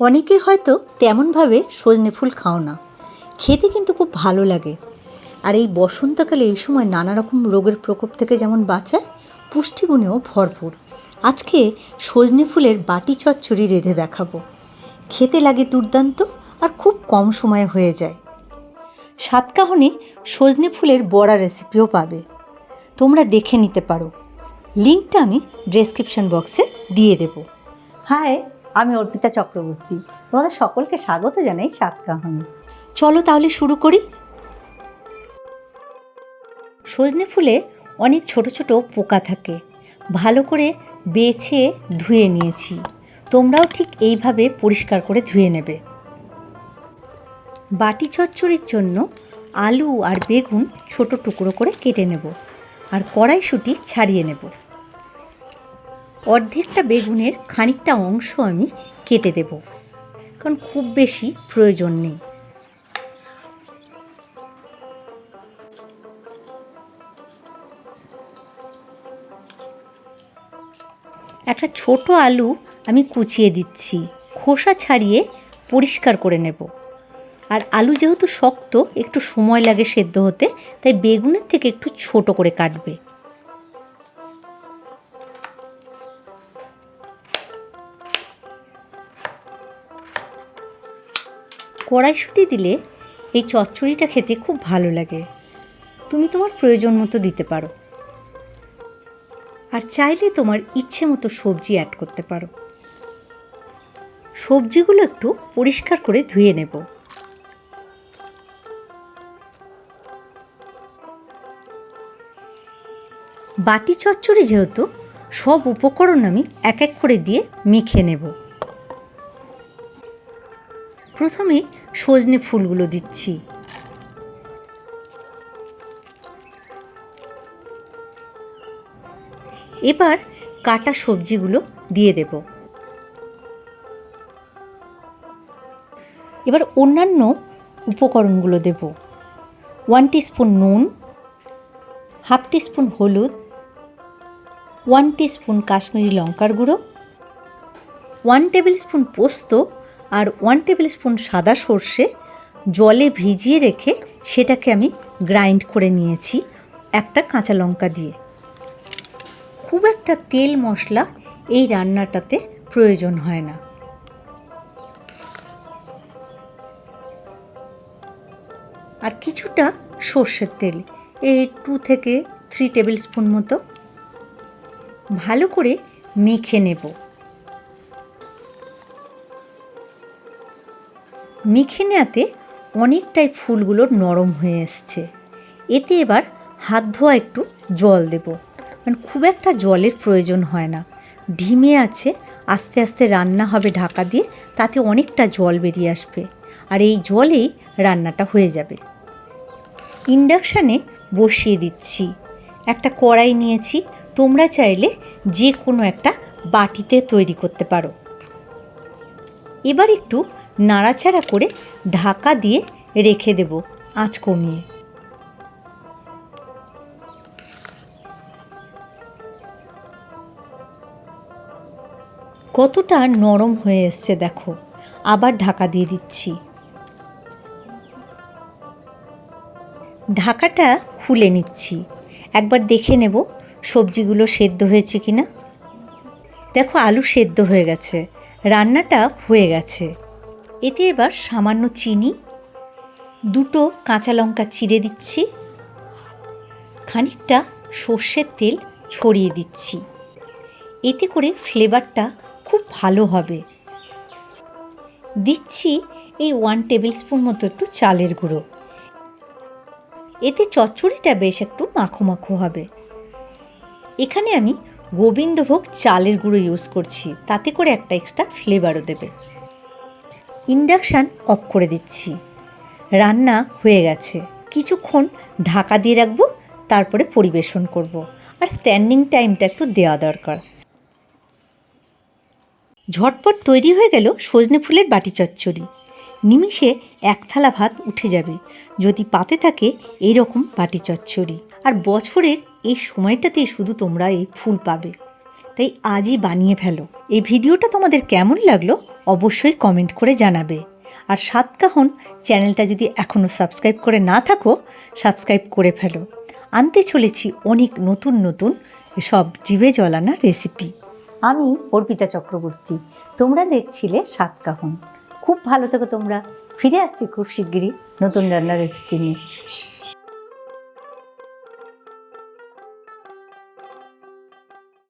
অনেকে হয়তো তেমনভাবে সজনে ফুল খাও না। খেতে কিন্তু খুব ভালো লাগে। আর এই বসন্তকালে এই সময় নানা রকম রোগের প্রকোপ থেকে যেমন বাঁচায়, পুষ্টিগুণেও ভরপুর। আজকে সজনে ফুলের বাটি চচ্চড়ি রেঁধে দেখাবো। খেতে লাগে দুর্দান্ত আর খুব কম সময়ে হয়ে যায়। সাতকাহনে সজনে ফুলের বড়া রেসিপিও পাবে। তোমরা দেখে নিতে পারো। লিঙ্কটা আমি ডেসক্রিপশন বক্সে দিয়ে দেব। হাই আমি অর্পিতা চক্রবর্তী। তোমাদের সকলকে স্বাগত জানাই সাতকাহনে। চলো তাহলে শুরু করি। সজনে ফুলে অনেক ছোট ছোট পোকা থাকে। ভালো করে বেছে ধুয়ে নিয়েছি। তোমরাও ঠিক এইভাবে পরিষ্কার করে ধুয়ে নেবে। বাটি চচ্চড়ির জন্য আলু আর বেগুন ছোট টুকরো করে কেটে নেব। আর কড়াইশুঁটি ছাড়িয়ে নেব। অর্ধেকটা বেগুনের খানিকটা অংশ আমি কেটে দেব। কারণ খুব বেশি প্রয়োজন নেই। একটা ছোট আলু আমি কুচিয়ে দিচ্ছি। খোসা ছাড়িয়ে পরিষ্কার করে নেব। আর আলু যেহেতু শক্ত, একটু সময় লাগে সেদ্ধ হতে, তাই বেগুনের থেকে একটু ছোট করে কাটবে। কড়াইশুঁটি দিলে এই চচ্চড়িটা খেতে খুব ভালো লাগে। তুমি তোমার প্রয়োজন মতো দিতে পারো। আর চাইলে তোমার ইচ্ছে মতো সবজি অ্যাড করতে পারো। সবজিগুলো একটু পরিষ্কার করে ধুয়ে নেব। বাটি চচ্চড়ি যেহেতু, সব উপকরণ আমি এক এক করে দিয়ে মেখে নেব। প্রথমে সজনে ফুলগুলো দিচ্ছি। এবার কাটা সবজিগুলো দিয়ে দেব। এবার অন্যান্য উপকরণগুলো দেব। ওয়ান স্পুন নুন, হাফ স্পুন হলুদ, ওয়ান স্পুন কাশ্মীরি লঙ্কার গুঁড়ো, ওয়ান টেবিল স্পুন পোস্ত আর ওয়ান টেবিল স্পুন সাদা সর্ষে জলে ভিজিয়ে রেখে সেটাকে আমি গ্রাইন্ড করে নিয়েছি একটা কাঁচা লঙ্কা দিয়ে। খুব একটা তেল মশলা এই রান্নাটাতে প্রয়োজন হয় না। আর কিছুটা সর্ষের তেল, এই টু থেকে থ্রি টেবিল স্পুন মতো, ভালো করে মেখে নেব। মেখে অনেকটাই ফুলগুলো নরম হয়ে এসছে। এতে এবার হাত ধোয়া একটু জল দেব। মানে খুব একটা জলের প্রয়োজন হয় না। ঢিমে আছে, আস্তে আস্তে রান্না হবে ঢাকা দিয়ে, তাতে অনেকটা জল বেরিয়ে আসবে। আর এই জলেই রান্নাটা হয়ে যাবে। ইন্ডাকশানে বসিয়ে দিচ্ছি। একটা কড়াই নিয়েছি। তোমরা চাইলে যে কোনো একটা বাটিতে তৈরি করতে পারো। এবার একটু নাড়াচাড়া করে ঢাকা দিয়ে রেখে দেব আঁচ কমিয়ে। কতটা নরম হয়ে এসছে দেখো, আবার ঢাকা দিয়ে দিচ্ছি। ঢাকাটা খুলে নিচ্ছি। একবার দেখে নেব সবজিগুলো সেদ্ধ হয়েছে কি না দেখো আলু সেদ্ধ হয়ে গেছে, রান্নাটা হয়ে গেছে। এতে এবার সামান্য চিনি, দুটো কাঁচা লঙ্কা চিড়ে দিচ্ছি, খানিকটা সর্ষের তেল ছড়িয়ে দিচ্ছি। এতে করে ফ্লেভারটা খুব ভালো হবে। দিচ্ছি এই ওয়ান টেবিল স্পুন মতো একটু চালের গুঁড়ো। এতে চচ্চড়িটা বেশ একটু মাখো মাখো হবে। এখানে আমি গোবিন্দভোগ চালের গুঁড়ো ইউজ করছি, তাতে করে একটা এক্সট্রা ফ্লেভারও দেবে। ইন্ডাকশান অফ করে দিচ্ছি। রান্না হয়ে গেছে। কিছুক্ষণ ঢাকা দিয়ে রাখব, তারপরে পরিবেশন করব। আর স্ট্যান্ডিং টাইমটা একটু দেওয়া দরকার। ঝটপট তৈরি হয়ে গেল সজনে ফুলের বাটি চচ্চড়ি। নিমিষে এক থালা ভাত উঠে যাবে। যদি পাতে থাকে এই রকম বাটি চচ্চড়ি। আর বছরের এই সময়টাতেই শুধু তোমরা এই ফুল পাবে। তাই আজই বানিয়ে ফেলো। এই ভিডিওটা তোমাদের কেমন লাগল অবশ্যই কমেন্ট করে জানাবে। আর সাতকাহন চ্যানেলটা যদি এখনও সাবস্ক্রাইব করে না থাকো, সাবস্ক্রাইব করে ফেলো। আনতে চলেছি অনেক নতুন নতুন সব জিভে জলানা রেসিপি আমি অর্পিতা চক্রবর্তী, তোমরা দেখছিলে সাতকাহন। খুব ভালো থেকো তোমরা। ফিরে আসছি খুব শিগগিরই নতুন রান্নার রেসিপি নিয়ে।